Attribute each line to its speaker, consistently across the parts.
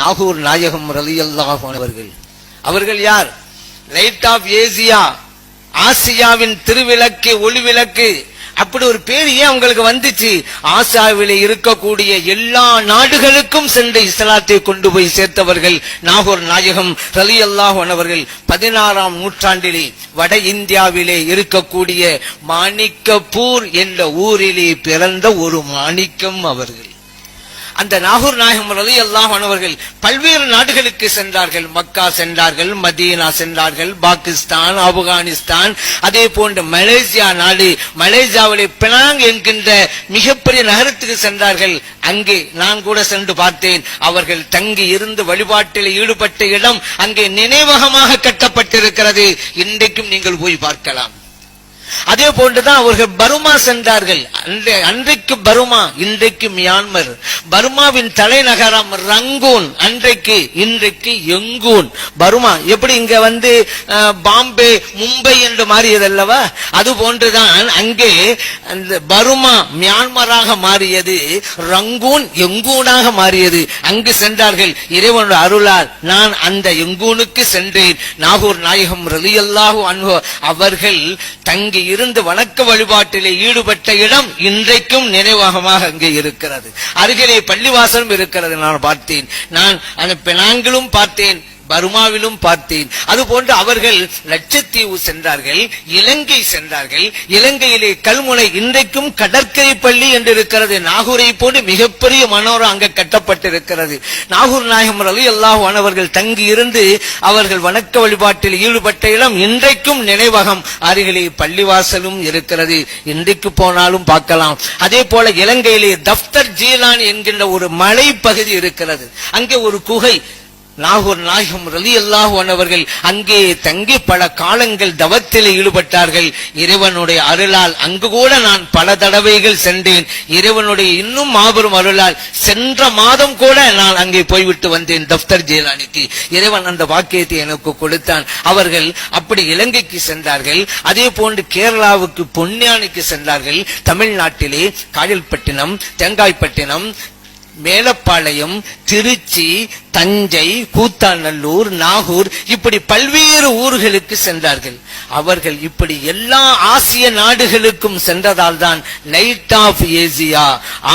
Speaker 1: நாகூர் நாயகம் ரலியல்லாஹு அவர்கள். அவர்கள் யார்? லைட் ஆஃப் ஏசியா ஆசியாவின் திருவிளக்கு ஒளிவிளக்கு. அப்படி ஒரு பேர் ஏன் அவங்களுக்கு வந்துச்சு? ஆசியாவிலே இருக்கக்கூடிய எல்லா நாடுகளுக்கும் சென்று இஸ்லாத்தை கொண்டு போய் சேர்த்தவர்கள் நாகூர் நாயகம் ரலியல்லாஹு அவர்கள். பதினாறாம் நூற்றாண்டிலே வட இந்தியாவிலே இருக்கக்கூடிய மாணிக்கப்பூர் என்ற ஊரிலே பிறந்த ஒரு மாணிக்கம் அவர்கள். அந்த நாகூர் நாயகம் ரலி அல்லாஹ் அவர்கள் பல்வேறு நாடுகளுக்கு சென்றார்கள். மக்கா சென்றார்கள் மதீனா சென்றார்கள் பாகிஸ்தான் ஆப்கானிஸ்தான் அதே போன்ற மலேசியா நாடு மலேசியாவிலே பினாங் என்கின்ற மிகப்பெரிய நகரத்துக்கு சென்றார்கள். அங்கே நான் கூட சென்று பார்த்தேன். அவர்கள் தங்கி இருந்து வழிபாட்டில் ஈடுபட்ட இடம் அங்கே நினைவகமாக கட்டப்பட்டிருக்கிறது. இன்றைக்கும் நீங்கள் போய் பார்க்கலாம். அதே போன்றுதான் அவர்கள் பருமா சென்றார்கள். அன்றைக்கு பருமா இன்றைக்கு மியான்மர். பர்மாவின் தலைநகரம் ரங்கூன் அன்றைக்கு இன்றைக்கு எங்கூன். பருமா எப்படி இங்க வந்து பாம்பே மும்பை என்று மாறியது அல்லவா அது போன்றுதான் அங்கே அந்த பருமா மியான்மராக மாறியது ரங்கூன் எங்கூனாக மாறியது. அங்கு சென்றார்கள். இறைவனோட அருளால் நான் அந்த எங்கூனுக்கு சென்றேன். நாகூர் நாயகம் ரலியல்லாஹு அன்போ அவர்கள் தங்கி இருந்து வணக்க வழிபாட்டிலே ஈடுபட்ட இடம் இன்றைக்கும் நினைவாகமாக அங்கே இருக்கிறது. அருகிலே பள்ளிவாசலும் இருக்கிறது நான் பார்த்தேன். நான் அந்த பெனாங்கிலும் பார்த்தேன். பர்மாவிலும் பார்த்தேன். அதுபோன்று அவர்கள் லட்சத்தீவு சென்றார்கள் இலங்கை சென்றார்கள். இலங்கையிலே கல்முனை இன்றைக்கும் கடற்கரை பள்ளி என்று இருக்கிறது நாகூரை போன்று மிகப்பெரிய மனோரம் அங்க கட்டப்பட்டிருக்கிறது. நாகூர் நாயகம் ரலி அல்லாஹ் அவர்கள் தங்கி இருந்து அவர்கள் வணக்க வழிபாட்டில் ஈடுபட்ட இடம் இன்றைக்கும் நினைவகம். அருகிலே பள்ளிவாசலும் இருக்கிறது. இன்றைக்கு போனாலும் பார்க்கலாம். அதே போல இலங்கையிலே தப்தர் ஜீலான் என்கின்ற ஒரு மலை பகுதி இருக்கிறது. அங்கே ஒரு குகை நாகூர் நாயகம் ரலி அல்லாஹ் அவர்கள் அங்கே தங்கி பல காலங்கள் தவத்தில் ஈடுபட்டார்கள். இறைவனுடைய அருளால் அங்கு கூட நான் பல தடவைகள் சென்றேன். இறைவனுடைய இன்னும் மாபெரும் அருளால் சென்ற மாதம் கூட நான் அங்கே போய்விட்டு வந்தேன் தப்தர் ஜெயலானிக்கு. இறைவன் அந்த வாக்கியத்தை எனக்கு கொடுத்தான். அவர்கள் அப்படி இலங்கைக்கு சென்றார்கள். அதே போன்று கேரளாவுக்கு பொன்னியானிக்கு சென்றார்கள். தமிழ்நாட்டிலே காயல்பட்டினம் தேங்காய்பட்டினம் மேலப்பாளையம் திருச்சி தஞ்சை கூத்தாநல்லூர் நாகூர் இப்படி பல்வேறு ஊர்களுக்கு சென்றார்கள். அவர்கள் இப்படி எல்லா ஆசிய நாடுகளுக்கும் சென்றதால் தான் லைட் ஆஃப் ஏசியா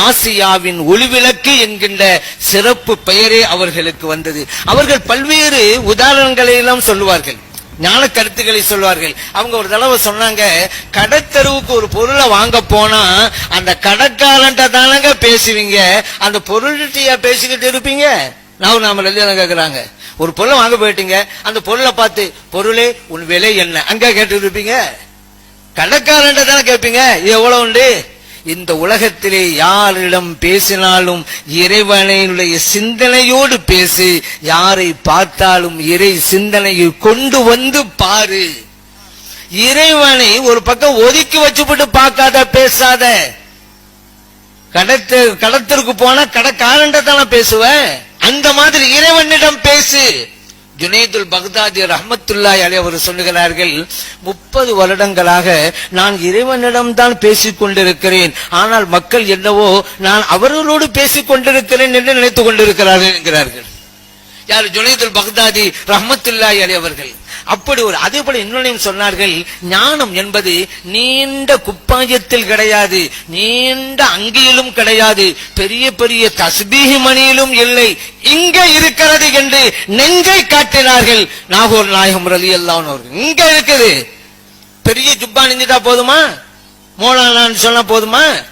Speaker 1: ஆசியாவின் ஒளிவிளக்கு என்கின்ற சிறப்பு பெயரே அவர்களுக்கு வந்தது. அவர்கள் பல்வேறு உதாரணங்களை எல்லாம் சொல்லுவார்கள். ஞான கருத்துக்களை சொல்வார்கள். அவங்க ஒரு தடவை சொன்னாங்க கடைத்தெருவுக்கு ஒரு பொருளை வாங்க போனா அந்த கடைக்காரன்ட்ட தானங்க பேசுவீங்க? அந்த பொருள்கிட்டயா பேசிக்கிட்டு இருப்பீங்க? நான் நாம எழுதி கேக்குறாங்க. ஒரு பொருளை வாங்க போயிட்டீங்க. அந்த பொருளை பார்த்து பொருளே உன் விலை என்ன? அங்க கேட்டு இருப்பீங்க. கடைக்காரன்ட்ட தானே கேட்பீங்க எவ்வளவு உண்டு? இந்த உலகத்திலே யாரிடம் பேசினாலும் இறைவனையுடைய சிந்தனையோடு பேசு. யாரை பார்த்தாலும் இறை சிந்தனையை கொண்டு வந்து பாரு. இறைவனை ஒரு பக்கம் ஒதுக்கி வச்சுப்பட்டு பார்க்காத பேசாத. கடத்து கடத்திற்கு போனா கடைக்காரன்ட்ட தானே பேசுவ? அந்த மாதிரி இறைவனிடம் பேசு. ஜுனைதுல் பக்தாதி ரஹமத்துல்லாய் அலி அவர் சொல்லுகிறார்கள் முப்பது வருடங்களாக நான் இறைவனிடம்தான் பேசிக் கொண்டிருக்கிறேன். ஆனால் மக்கள் என்னவோ நான் அவர்களோடு பேசிக் கொண்டிருக்கிறேன் என்று நினைத்துக் கொண்டிருக்கிறார்கள் என்கிறார்கள். யார்? ஜுனைதுல் பக்தாதி ரஹமத்துல்லாய் அலி அவர்கள். அப்படி ஒரு அதே போல இன்னொன்னையும் சொன்னார்கள் ஞானம் என்பது நீண்ட குப்பாயத்தில் கிடையாது நீண்ட அங்கியிலும் கிடையாது பெரிய பெரிய தஸ்பீஹி மணியிலும் இல்லை இங்க இருக்கிறது என்று நெஞ்சை காட்டினார்கள். நாகூர் நாயகம் ரலி எல்லாம் இங்க இருக்குது. பெரிய ஜுப்பா நெஞ்சிட்டா போதுமா? மோலானான்னு சொன்னா போதுமா?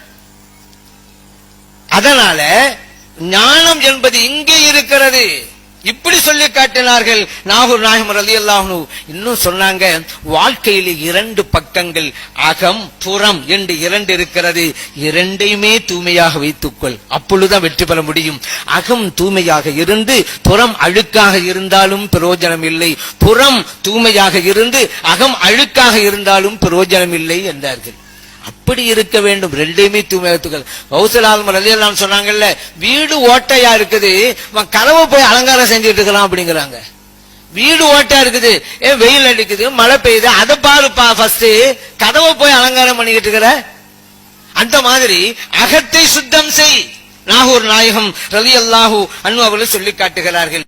Speaker 1: அதனால ஞானம் என்பது இங்கே இருக்கிறது. இப்படி சொல்லி காட்டினார்கள் நாகூர் நாயகம் அலி அல்லாஹனு இன்னும் சொன்னாங்க வாழ்க்கையில் இரண்டு பக்கங்கள் அகம் புறம் என்று இரண்டு இருக்கிறது. இரண்டையுமே தூய்மையாக வைத்துக்கொள். அப்பொழுதுதான் வெற்றி பெற முடியும். அகம் தூய்மையாக இருந்து புறம் அழுக்காக இருந்தாலும் பிரயோஜனம் இல்லை. புறம் தூய்மையாக இருந்து அகம் அழுக்காக இருந்தாலும் பிரயோஜனம் இல்லை என்றார்கள். அப்படி இருக்க வேண்டும். ரெண்டையுமே தூய்மையாத்துக்கள் கௌசலால் ரலியல்லாம் சொன்னாங்கல்ல வீடு ஓட்டையா இருக்குது அவன் கதவை போய் அலங்காரம் செஞ்சுட்டு இருக்கலாம் அப்படிங்கிறாங்க. வீடு ஓட்டையா இருக்குது ஏன் வெயில் அடிக்குது மழை பெய்யுது அதை பாருப்பா ஃபர்ஸ்ட் கதவை போய் அலங்காரம் பண்ணிக்கிட்டு இருக்கிற? அந்த மாதிரி அகத்தை சுத்தம் செய். நாகூர் நாயகம் ரவி அல்லாஹூ அன்பு அவர்கள் சொல்லி காட்டுகிறார்கள்.